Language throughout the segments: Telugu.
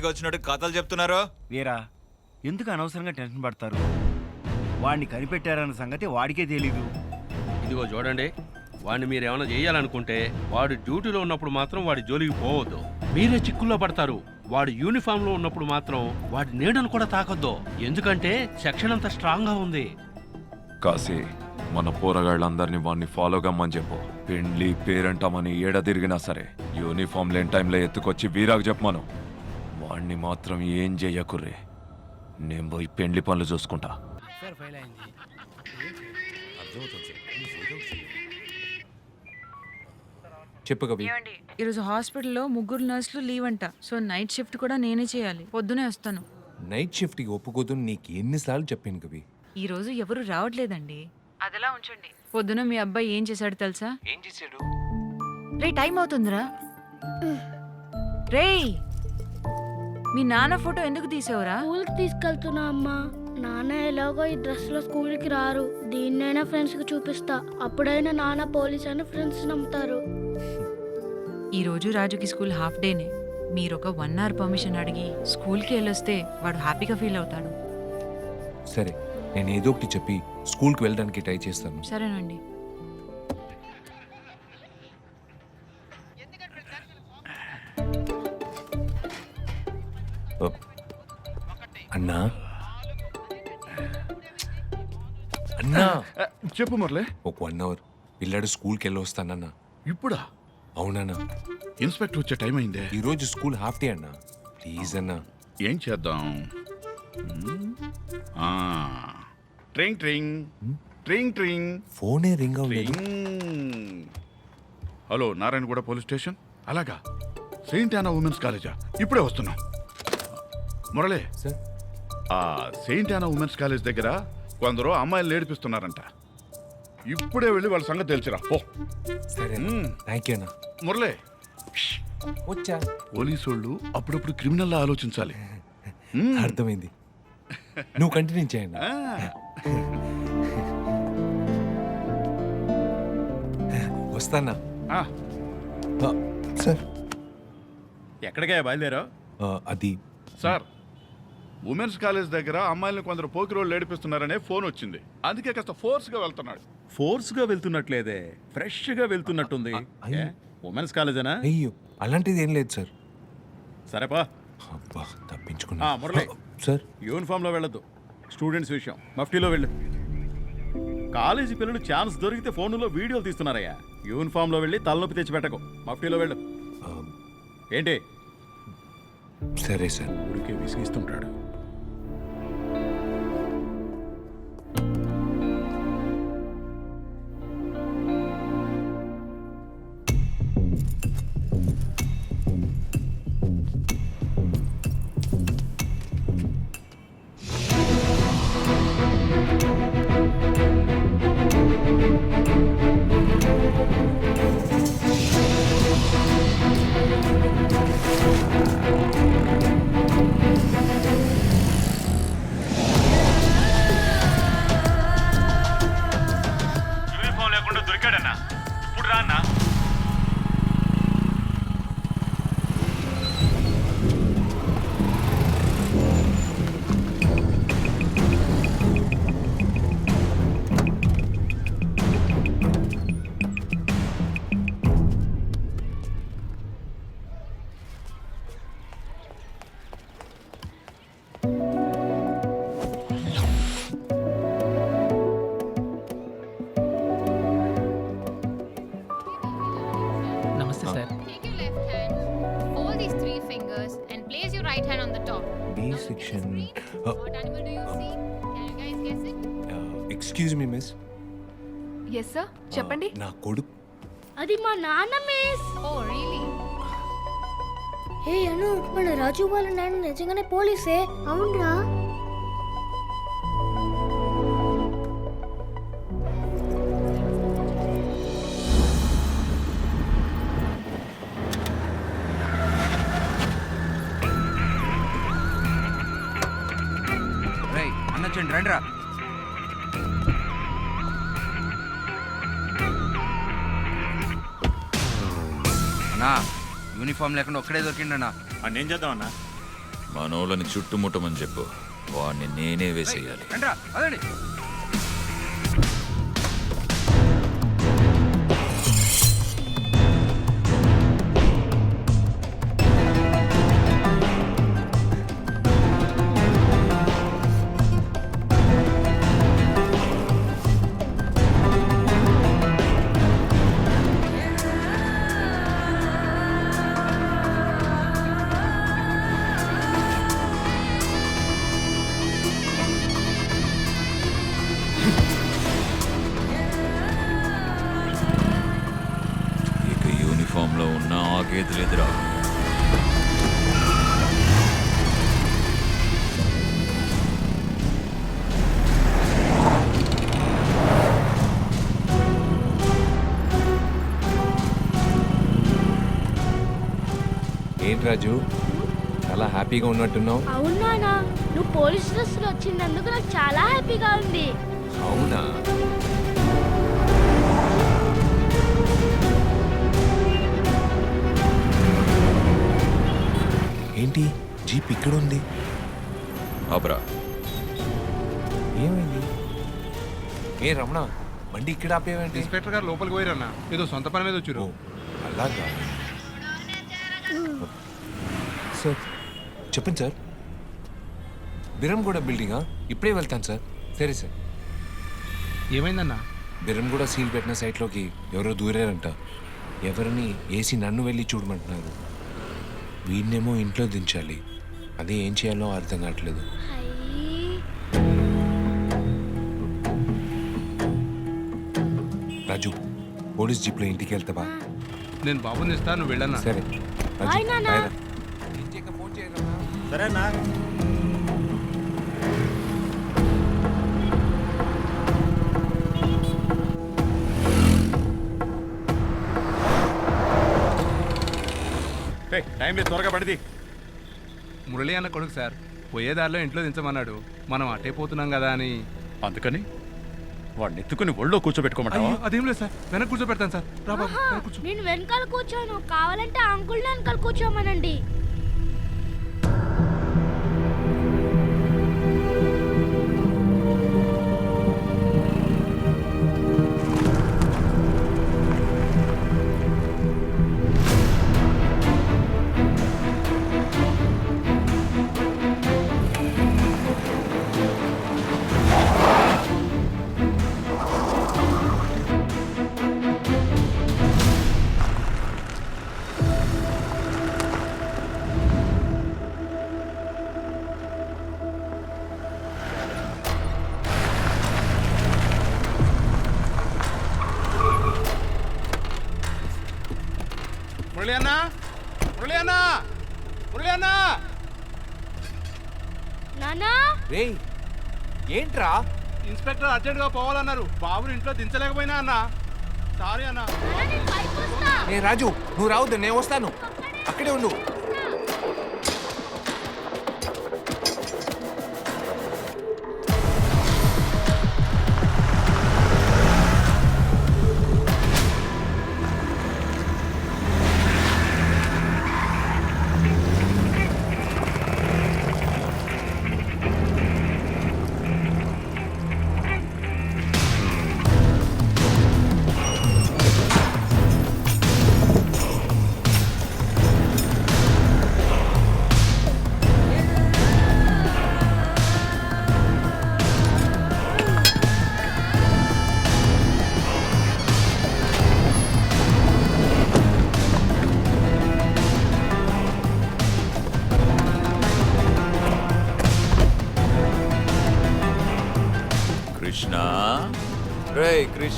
నోటికి వచ్చినట్టు కథలు చెప్తున్నారు? వీరా ఎందుకు అనవసరంగా టెన్షన్ పడతారు? వాడిని కనిపెట్టారన్న సంగతి వాడికే తెలీదు. ఇదిగో చూడండి వాడిని మీరు ఏమైనా చేయాలనుకుంటే వాడు డ్యూటీలో ఉన్నప్పుడు మాత్రం వాడి జోలికి పోవద్దు. మీరే చిక్కుల్లో పడతారు. వాడు యూనిఫామ్లో ఉన్నప్పుడు మాత్రం వాడి నీడను కూడా తాకొద్దు. ఎందుకంటే సెక్షన్ అంత స్ట్రాంగ్గా ఉంది. కాసి మన పోరగాళ్ళందరినీ వాడిని ఫాలో కమ్మని చెప్పు. పెండ్లి పేరంటామని ఏడ తిరిగినా సరే యూనిఫామ్ లేని టైంలో ఎత్తుకొచ్చి వీరాకు చెప్పమను. వాణ్ణి మాత్రం ఏం చెయ్యకుర్రే నేను పోయి పెండ్లి పనులు చూసుకుంటా. చెప్పు కవి. ఏమండి? ఈరోజు హాస్పిటల్లో ముగ్గురు నర్సులు లీవ్ అంట సో నైట్ షిఫ్ట్ కూడా నేనే చేయాలి. పొద్దునే వస్తాను. నైట్ షిఫ్ట్కి ఒప్పుకోదు నీకు ఎన్నిసార్లు చెప్పాను కవి. ఈ రోజు ఎవరు రావట్లేదండి. అదలా ఉంచండి. పొద్దున మీ అబ్బాయి ఏం చేశాడు తెలుసా? ఏం చేశాడు? రే టైం అవుతుందిరా. రేయ్! మీ నాన్న ఫోటో ఎందుకు తీసావురా? స్కూల్కి తీసుకెళ్తున్నా అమ్మా. నాన్న ఎలాగో ఈ డ్రెస్లో స్కూల్కి రారు. దీన్నైనా ఫ్రెండ్స్కి చూపిస్తా. అప్పుడైనా నాన్న పోలీస్ అని ఫ్రెండ్స్ నమ్ముతారు. ఈ రోజు రాజుకి స్కూల్ హాఫ్ డేనే. మీరు ఒక వన్ అవర్ పర్మిషన్ అడిగి స్కూల్కి వెళ్ళొస్తే వాడు హ్యాపీగా ఫీల్ అవుతాడు. సరే నేను ఏదో ఒకటి చెప్పి స్కూల్కి వెళ్ళడానికి ట్రై చేస్తాను. సరేనండి. అన్నా? అన్నా. చెప్పు మురళి. ఒక వన్ అవర్ పిల్లాడు స్కూల్కి వెళ్ళి వస్తానన్నా ఇప్పుడా? అవునన్నా. ఇన్స్పెక్టర్ వచ్చే టైం అయిందే. ఈరోజు స్కూల్ హాఫ్ డే అన్నా. ప్లీజ్ అన్నా. ఏం చేద్దాం. Tring tring. Tring tring. ఫోనే రింగ్ అవ్వలేదు. Hello Narayanaguda police station? అలాగా. సెయింట్ యానా ఉమెన్స్ కాలేజా? ఇప్పుడే వస్తున్నాం. మురళి. సార్. ఆ సెయింట్ యానా ఉమెన్స్ కాలేజ్ దగ్గర కొందరు అమ్మాయిలు ఏడిపిస్తున్నారంట. ఇప్పుడే వెళ్ళి వాళ్ళ సంగతి తెలిసిరా. ఓ సరే. థ్యాంక్ యూ అన్నా. మురళి. వచ్చా. పోలీసు వాళ్ళు అప్పుడప్పుడు క్రిమినల్ ఆలోచించాలి. మ్మ్. అర్థమైంది. నువ్వు కంటిన్యూ చేయండి ఆ. వస్తానా? ఆ, సార్. ఎక్కడికే బయలుదేరా అది సార్. ఉమెన్స్ కాలేజ్ దగ్గర అమ్మాయిలను కొందరు పోకి రోడ్లు ఏడిపిస్తున్నారనే ఫోన్ వచ్చింది. అందుకే కాస్త ఫోర్స్గా వెళ్తున్నాడు. ఫోర్స్గా వెళ్తున్నట్లేదే ఫ్రెష్గా వెళ్తున్నట్టుంది అయ్యో. ఉమెన్స్ కాలేజేనా? అయ్యో అలాంటిది ఏం లేదు సార్. సరేపా. అబ్బా ఆ, తప్పించుకున్నా మురళి. సార్. యూనిఫామ్లో వెళ్ళొద్దు. స్టూడెంట్స్ విషయం. మఫ్టీలో వెళ్ళు. కాలేజీ పిల్లలు ఛాన్స్ దొరికితే ఫోన్లో వీడియోలు తీస్తున్నారయ్యా. యూనిఫామ్లో వెళ్ళి తలనొప్పి తెచ్చి పెట్టకు. మఫ్టీలో వెళ్ళు. ఆ, ఏంటి? సరే సార్. ఊరికే విసిగిస్తుంటాడు. Right hand on the top. B Now, section screen. What animal do you see? Can you guys guess it? Excuse me miss yes sir చెప్పండి నా కొడుకు అది మా నాన్న మిస్ Oh, really? ఏ అను మన రాజు వాళ్ళ నాన్న నిజంగానే పోలీసే అవునరా అన్నచ్చండి రండి రా అన్నా యూనిఫామ్ లేకుండా ఒక్కడే దొరికిండన్నా. ఏం చేద్దాం అన్నా? మనోళ్ళని చుట్టుముట్టమని చెప్పు. వాడిని నేనే వేసేయాలి. రండ్రా అదండి ఏంటి రాజు? చాలా హ్యాపీగా ఉన్నట్టున్నావు. అవునానా నువ్వు పోలీస్ డ్రెస్లో వచ్చినందుకు నాకు చాలా హ్యాపీగా ఉంది. అవునా? ఏంటి? జీప్ ఇక్కడ ఉంది అబ్రా ఏమైంది? ఏ రమణ బండి ఇక్కడ ఆపేవేంటి? ఇన్స్పెక్టర్ గారు లోపలికి పోయారన్నా. ఏదో సొంత పని మీద వచ్చారు అలాగా సార్. చెప్పండి సార్. బిరంగూడ బిల్డింగా ఇప్పుడే వెళ్తాను సార్. సరే సార్. ఏమైందన్నా? బిరంగూడ సీల్ పెట్టిన సైట్లోకి ఎవరో దూరారంట. ఎవరిని ఏసీ నన్ను వెళ్ళి చూడమంటున్నారు. వీడినేమో ఇంట్లో దించాలి. అదే ఏం చేయాలో అర్థం కావట్లేదు. అయ్యి రాజు పోలీస్ జీప్లో ఇంటికి వెళ్తావా? నేను బాబుని ఇస్తా నువ్వు వెళ్ళన్నా. సరే. రాజు, నాన్న. సరేనా? టైం లేదు త్వరగా పడిది. మురళి అన్న కొడుకు సార్ పోయే దారిలో ఇంట్లో దించమన్నాడు. మనం అటే పోతున్నాం కదా అని. అందుకని వాడిని ఎత్తుకుని ఒళ్ళో కూర్చోబెట్టుకోమంటావా? అదేం లేదు సార్. వెనక కూర్చోబెడతాను సార్. రా బాబు ఆహా, వెనక కూర్చో. నేను వెనకాల కూర్చోను. కావాలంటే అంకుల్ వెనకాల కూర్చోమనండి. మురళి అన్న మురళి అన్న మురళి అన్న నానా రేయ్ ఏంట్రా? ఇన్స్పెక్టర్ అర్జెంట్గా పోవాలన్నారు. బాబుని ఇంట్లో దించలేకపోయినా అన్న. సారీ అన్న. ఏ రాజు నువ్వు రావద్దు నేను వస్తాను. అక్కడే ఉండు.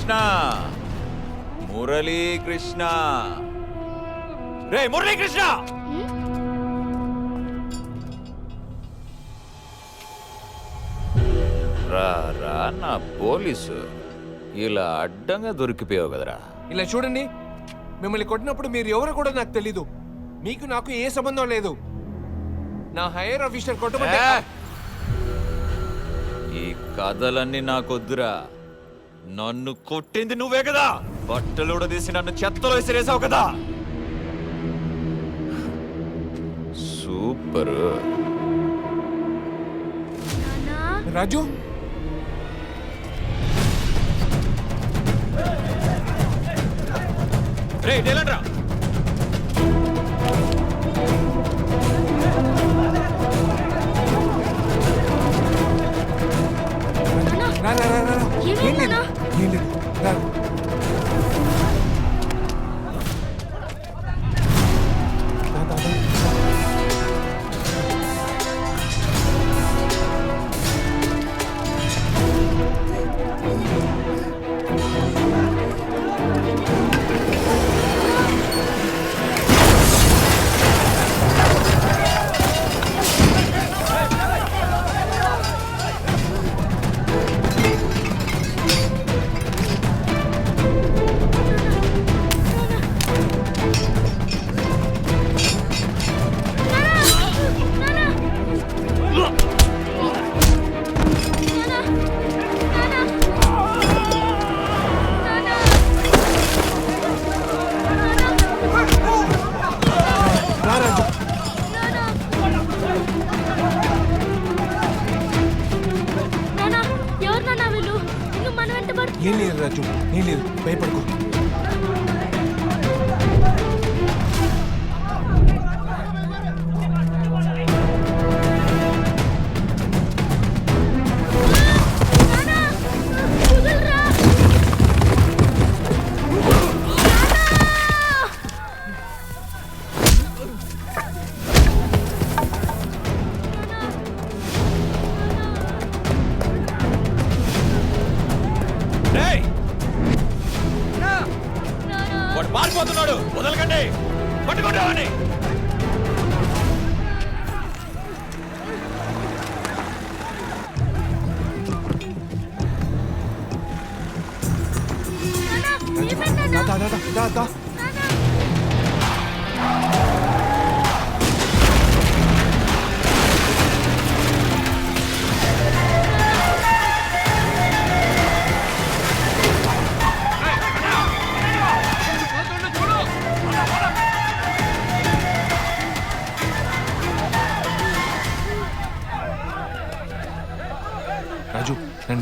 కృష్ణ. మురళీ కృష్ణ రే మురళీ కృష్ణ రా రా నా పోలీసు. ఇలా అడ్డంగా దొరికిపోయావు కదరా. ఇలా చూడండి మిమ్మల్ని కొట్టినప్పుడు మీరు ఎవరు కూడా నాకు తెలీదు. మీకు నాకు ఏ సంబంధం లేదు. నా హైయర్ ఆఫీసర్ కొట్టమంటే! ఈ కథలన్నీ నాకొద్దురా. నన్ను కొట్టింది నువ్వే కదా? బట్టలు తీసి నన్ను చెత్తలో విసిరేసావు కదా? సూపర్. రాజు? రే రా రా రా రా రా రా. ఏమైంది ఏం మన వెంట పడు ఏం లేదు రాజు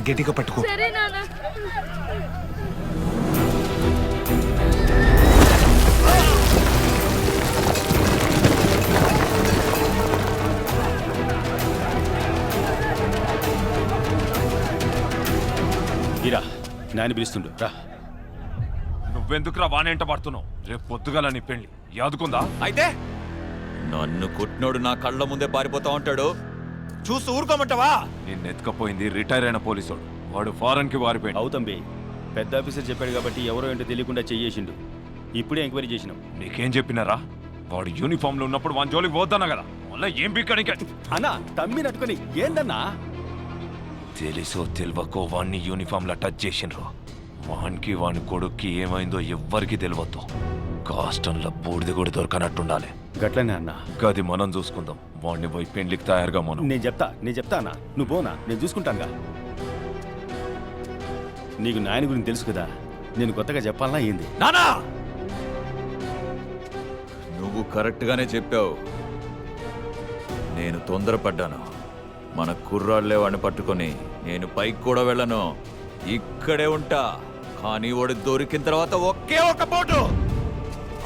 గట్టిగా పట్టుకో. సరే నానా ఇరా నాని పిలుస్తుండు. రా. నువ్వెందుకురా వానేంట పడుతున్నావు? రేపు పొద్దుగల నీ పెళ్ళి యాదుకుందా? అయితే? నన్ను కుట్టినోడు నా కళ్ళ ముందే పారిపోతా ఉంటాడు. చూసి ఊరుకోమంటావా? నిన్ను ఎత్తుకపోయింది రిటైర్ అయిన పోలీసోడు. వాడు ఫారెన్కి వారిపోయింది అవుతంబి పెద్ద ఆఫీసర్ చెప్పాడు కాబట్టి ఎవరో ఏంటో తెలియకుండా చెయ్యేసిండు. ఇప్పుడే ఎంక్వైరీ చేసినాం. నీకేం చెప్పినారా? వాడు యూనిఫామ్లో ఉన్నప్పుడు వాని జోలికి పోతానా కదా. మళ్ళీ ఏం బిక్కడికి అన్నా తమ్మి నట్టుకొని ఏందన్నా? తెలుసో తెలివకో వాణ్ణి యూనిఫామ్ లా టచ్ చేసిండ్రు. వానికి వాని కొడుక్కి ఏమైందో ఎవ్వరికి తెలియద్దు కాస్టంలో బూడిద కూడా దొరకనట్టుండాలి. గట్లనే అన్నా. గది మనం చూసుకుందాం. వాడిని పోయి పెండ్లికి తయారుగా మనం. నేను చెప్తా నేను చెప్తా అన్నా. నువ్వు పోనా నేను చూసుకుంటానుగా. నీకు నాయన గురించి తెలుసు కదా. నేను కొత్తగా చెప్పాలన్నా ఏంది? నానా! నువ్వు కరెక్ట్గానే చెప్పావు. నేను తొందరపడ్డాను. మన కుర్రాళ్ళే వాడిని పట్టుకొని నేను పైకి కూడా వెళ్ళను. ఇక్కడే ఉంటా. కానీ వాడు దొరికిన తర్వాత ఒకే ఒక పోటు.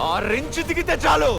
ఆ రెంచు దిగితే చాలు.